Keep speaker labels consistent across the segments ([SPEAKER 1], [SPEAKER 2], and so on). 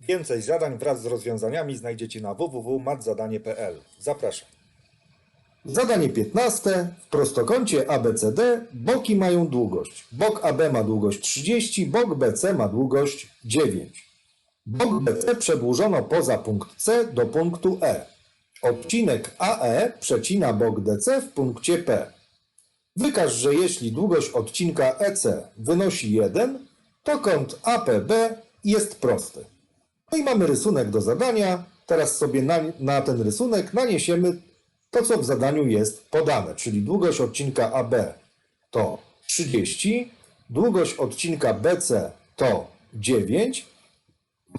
[SPEAKER 1] Więcej zadań wraz z rozwiązaniami znajdziecie na www.matzadanie.pl. Zapraszam.
[SPEAKER 2] Zadanie 15. W prostokącie ABCD boki mają długość. Bok AB ma długość 30, bok BC ma długość 9. Bok BC przedłużono poza punkt C do punktu E. Odcinek AE przecina bok DC w punkcie P. Wykaż, że jeśli długość odcinka EC wynosi 1, to kąt APB jest prosty. No i mamy rysunek do zadania. Teraz sobie na, na ten rysunek naniesiemy to, co w zadaniu jest podane, czyli długość odcinka AB to 30, długość odcinka BC to 9,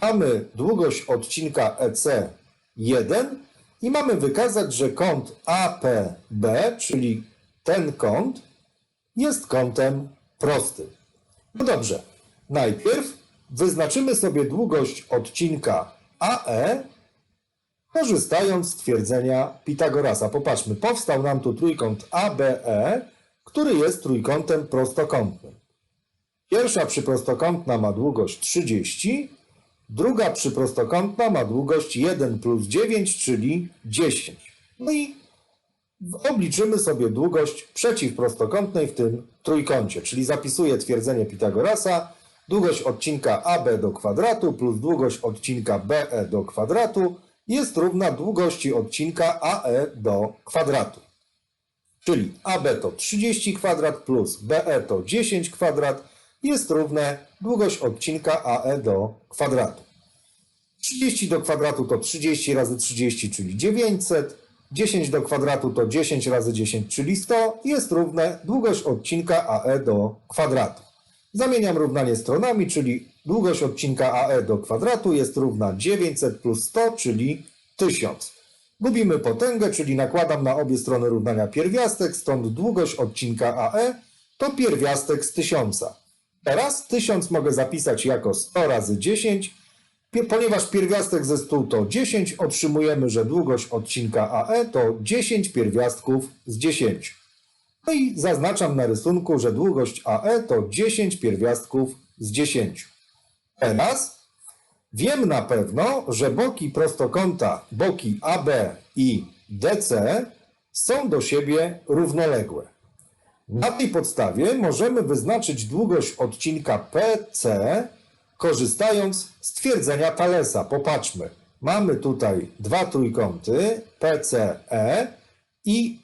[SPEAKER 2] mamy długość odcinka EC 1 i mamy wykazać, że kąt APB, czyli ten kąt, jest kątem prostym. No dobrze, najpierw wyznaczymy sobie długość odcinka AE, korzystając z twierdzenia Pitagorasa. Popatrzmy, powstał nam tu trójkąt ABE, który jest trójkątem prostokątnym. Pierwsza przyprostokątna ma długość 30, druga przyprostokątna ma długość 1 plus 9, czyli 10. No i obliczymy sobie długość przeciwprostokątnej w tym trójkącie, czyli zapisuję twierdzenie Pitagorasa, długość odcinka AB do kwadratu plus długość odcinka BE do kwadratu jest równa długości odcinka AE do kwadratu. Czyli AB to 30 kwadrat plus BE to 10 kwadrat jest równe długość odcinka AE do kwadratu. 30 do kwadratu to 30 razy 30, czyli 900. 10 do kwadratu to 10 razy 10, czyli 100. Jest równe długość odcinka AE do kwadratu. Zamieniam równanie stronami, czyli długość odcinka AE do kwadratu jest równa 900 plus 100, czyli 1000. Gubimy potęgę, czyli nakładam na obie strony równania pierwiastek, stąd długość odcinka AE to pierwiastek z 1000. Teraz 1000 mogę zapisać jako 100 razy 10, Pie- Ponieważ pierwiastek ze 100 to 10, otrzymujemy, że długość odcinka AE to 10 pierwiastków z 10. No i zaznaczam na rysunku, że długość AE to 10 pierwiastków z 10. Teraz wiem na pewno, że boki prostokąta, boki AB i DC są do siebie równoległe. Na tej podstawie możemy wyznaczyć długość odcinka PC, korzystając z twierdzenia Thalesa. Popatrzmy. Mamy tutaj dwa trójkąty PCE i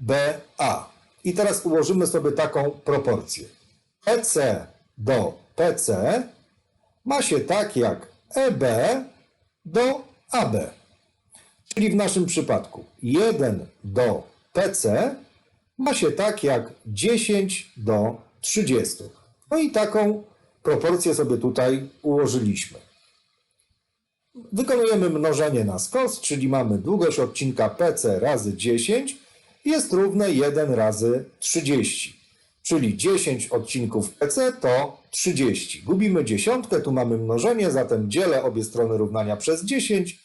[SPEAKER 2] EBA. I teraz ułożymy sobie taką proporcję. PC do PC ma się tak jak EB do AB. Czyli w naszym przypadku 1 do PC ma się tak jak 10 do 30. No i taką proporcję sobie tutaj ułożyliśmy. Wykonujemy mnożenie na skos, czyli mamy długość odcinka PC razy 10 jest równe 1 razy 30. Czyli 10 odcinków PC to 30. Gubimy dziesiątkę, tu mamy mnożenie, zatem dzielę obie strony równania przez 10.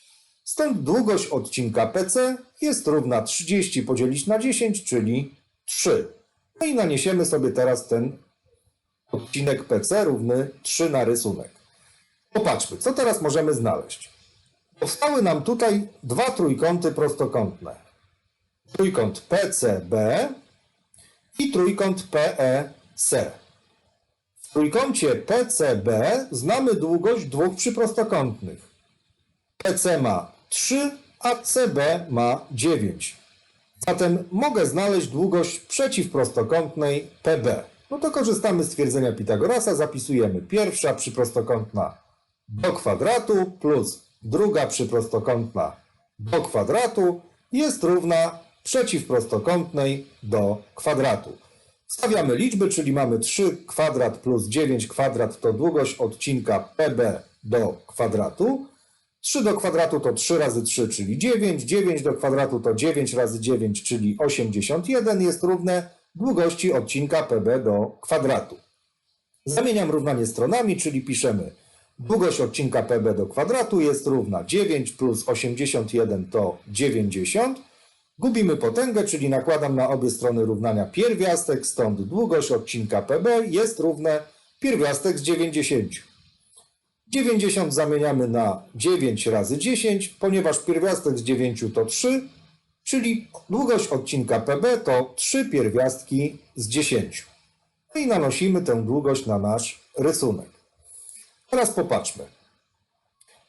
[SPEAKER 2] Stąd długość odcinka PC jest równa 30 podzielić na 10, czyli 3. No i naniesiemy sobie teraz ten odcinek PC równy 3 na rysunek. Popatrzmy, co teraz możemy znaleźć. Powstały nam tutaj dwa trójkąty prostokątne. Trójkąt PCB i trójkąt PEC. W trójkącie PCB znamy długość dwóch przyprostokątnych. PC ma 3, a CB ma 9. Zatem mogę znaleźć długość przeciwprostokątnej PB. No to korzystamy z twierdzenia Pitagorasa, zapisujemy pierwsza przyprostokątna do kwadratu plus druga przyprostokątna do kwadratu jest równa przeciwprostokątnej do kwadratu. Stawiamy liczby, czyli mamy 3 kwadrat plus 9 kwadrat to długość odcinka PB do kwadratu. 3 do kwadratu to 3 razy 3, czyli 9. 9 do kwadratu to 9 razy 9, czyli 81 jest równe długości odcinka PB do kwadratu. Zamieniam równanie stronami, czyli piszemy długość odcinka PB do kwadratu jest równa 9 plus 81 to 90. Gubimy potęgę, czyli nakładam na obie strony równania pierwiastek, stąd długość odcinka PB jest równe pierwiastek z 90. 90 zamieniamy na 9 razy 10, ponieważ pierwiastek z 9 to 3, czyli długość odcinka PB to 3 pierwiastki z 10. No i nanosimy tę długość na nasz rysunek. Teraz popatrzmy.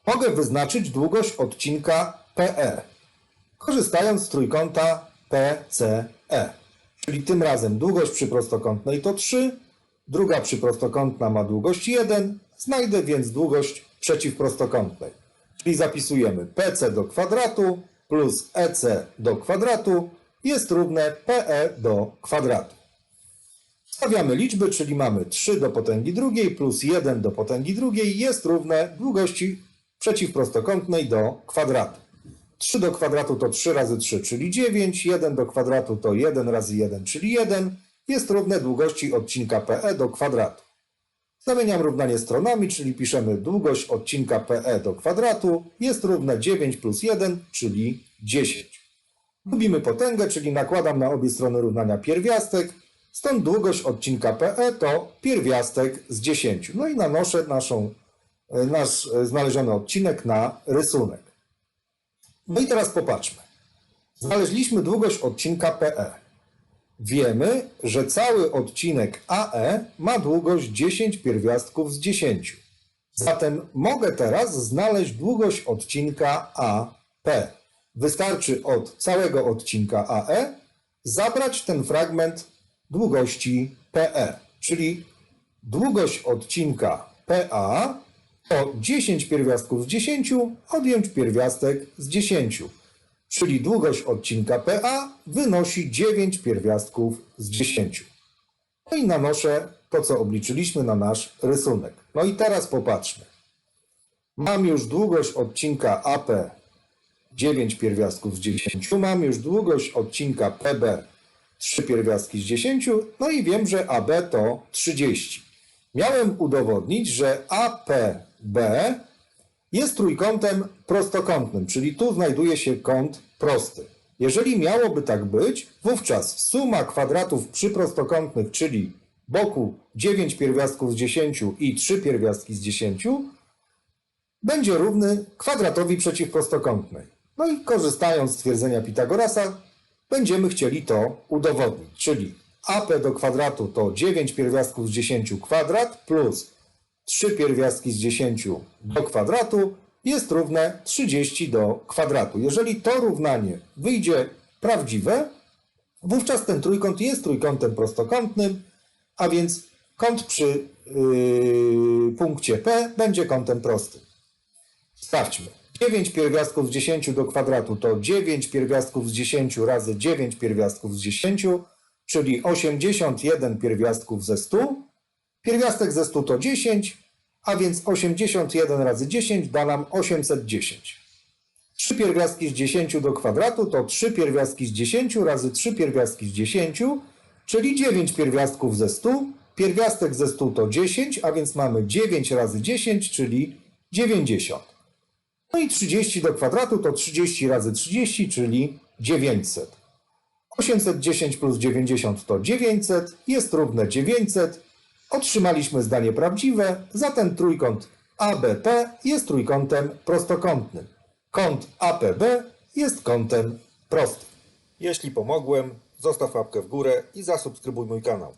[SPEAKER 2] Mogę wyznaczyć długość odcinka PE, korzystając z trójkąta PCE. Czyli tym razem długość przyprostokątnej to 3, druga przyprostokątna ma długość 1, znajdę więc długość przeciwprostokątnej. Czyli zapisujemy PC do kwadratu plus EC do kwadratu jest równe PE do kwadratu. Stawiamy liczby, czyli mamy 3 do potęgi drugiej plus 1 do potęgi drugiej jest równe długości przeciwprostokątnej do kwadratu. 3 do kwadratu to 3 razy 3, czyli 9. 1 do kwadratu to 1 razy 1, czyli 1. Jest równe długości odcinka PE do kwadratu. Zamieniam równanie stronami, czyli piszemy długość odcinka PE do kwadratu jest równe 9 plus 1, czyli 10. Lubimy potęgę, czyli nakładam na obie strony równania pierwiastek. Stąd długość odcinka PE to pierwiastek z 10. No i nanoszę naszą, e, nasz e, znaleziony odcinek na rysunek. No i teraz popatrzmy. Znaleźliśmy długość odcinka PE. Wiemy, że cały odcinek AE ma długość 10 pierwiastków z 10. Zatem mogę teraz znaleźć długość odcinka AP. Wystarczy od całego odcinka AE zabrać ten fragment długości PE, czyli długość odcinka PA to 10 pierwiastków z 10 odjąć pierwiastek z 10. Czyli długość odcinka PA wynosi 9 pierwiastków z 10. No i nanoszę to, co obliczyliśmy na nasz rysunek. No i teraz popatrzmy. Mam już długość odcinka AP 9 pierwiastków z 10. Mam już długość odcinka PB 3 pierwiastki z 10. No i wiem, że AB to 30. Miałem udowodnić, że APB jest trójkątem prostokątnym, czyli tu znajduje się kąt prosty. Jeżeli miałoby tak być, wówczas suma kwadratów przyprostokątnych, czyli boku 9 pierwiastków z 10 i 3 pierwiastki z 10, będzie równy kwadratowi przeciwprostokątnej. No i korzystając z twierdzenia Pitagorasa, będziemy chcieli to udowodnić, czyli AP do kwadratu to 9 pierwiastków z 10 kwadrat plus 3 pierwiastki z 10 do kwadratu jest równe 30 do kwadratu. Jeżeli to równanie wyjdzie prawdziwe, wówczas ten trójkąt jest trójkątem prostokątnym, a więc kąt przy yy, punkcie P będzie kątem prostym. Sprawdźmy. 9 pierwiastków z 10 do kwadratu to 9 pierwiastków z 10 razy 9 pierwiastków z 10, czyli 81 pierwiastków ze 100. Pierwiastek ze 100 to 10, a więc 81 razy 10 da nam 810. 3 pierwiastki z 10 do kwadratu to 3 pierwiastki z 10 razy 3 pierwiastki z 10, czyli 9 pierwiastków ze 100. Pierwiastek ze 100 to 10, a więc mamy 9 razy 10, czyli 90. No i 30 do kwadratu to 30 razy 30, czyli 900. 810 plus 90 to 900, jest równe 900. Otrzymaliśmy zdanie prawdziwe, zatem trójkąt ABP jest trójkątem prostokątnym. Kąt APB jest kątem prostym.
[SPEAKER 1] Jeśli pomogłem, zostaw łapkę w górę i zasubskrybuj mój kanał.